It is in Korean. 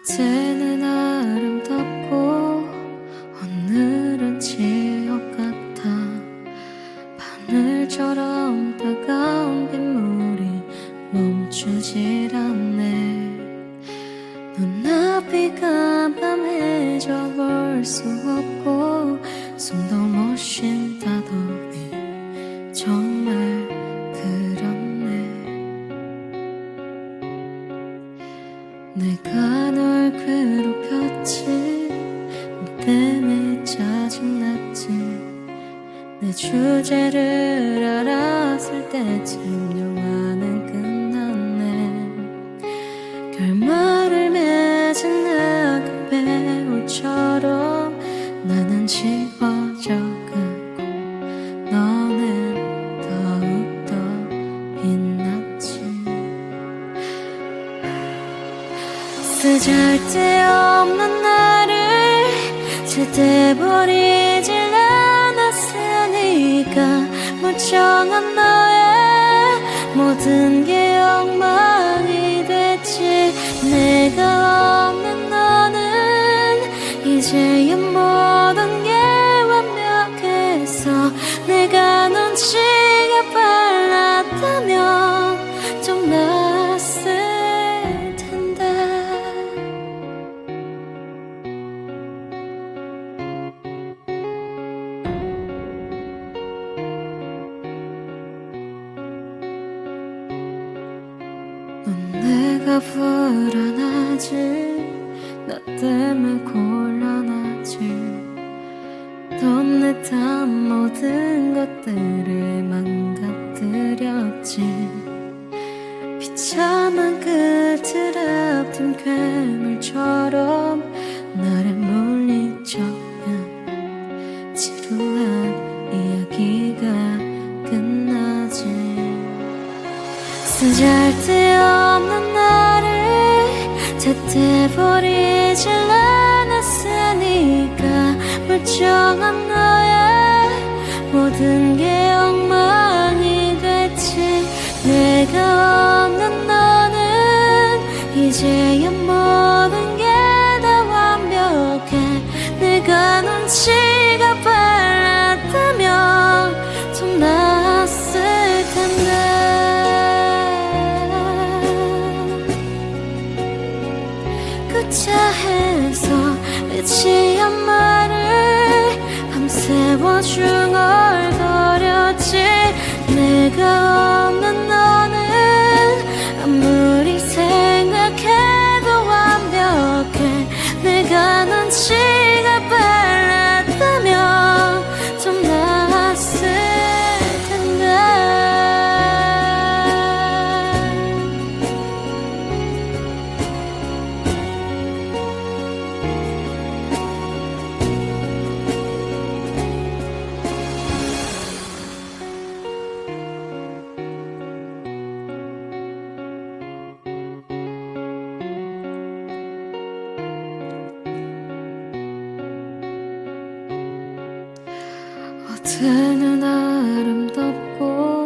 어제는 아름답고 오늘은 지옥 같아. 바늘처럼 따가운 빗물이 멈추질 않네. 눈앞이 깜깜해져 볼 수 없고 숨도 못 쉰다더 내가 널 괴롭혔지 너 때문에 짜증났지. 내 주제를 알았을 때쯤 쓰잘데 없는 나를 제때 버리질 않았으니까 멀쩡한 너의 모든 게 엉망이 됐지 내가 없는 너는 이제야 모든 게 완벽해서 내가 눈치 내가 불안하지? 나 때문에 곤란하지? 다 모든 것들을 망가뜨렸지. 비참한 끝을 앞둔 괴물처럼 나를 물리쳐면 지루한 이야기가 끝나지. 나를 제때 버리질 않았으니까 멀쩡한 너의 모든 게 엉망이 됐지. 내가 없는 너는 이제야 차해서 의지한 말을 밤새워 중얼거렸지. 내가 없는 너는 어제는 아름답고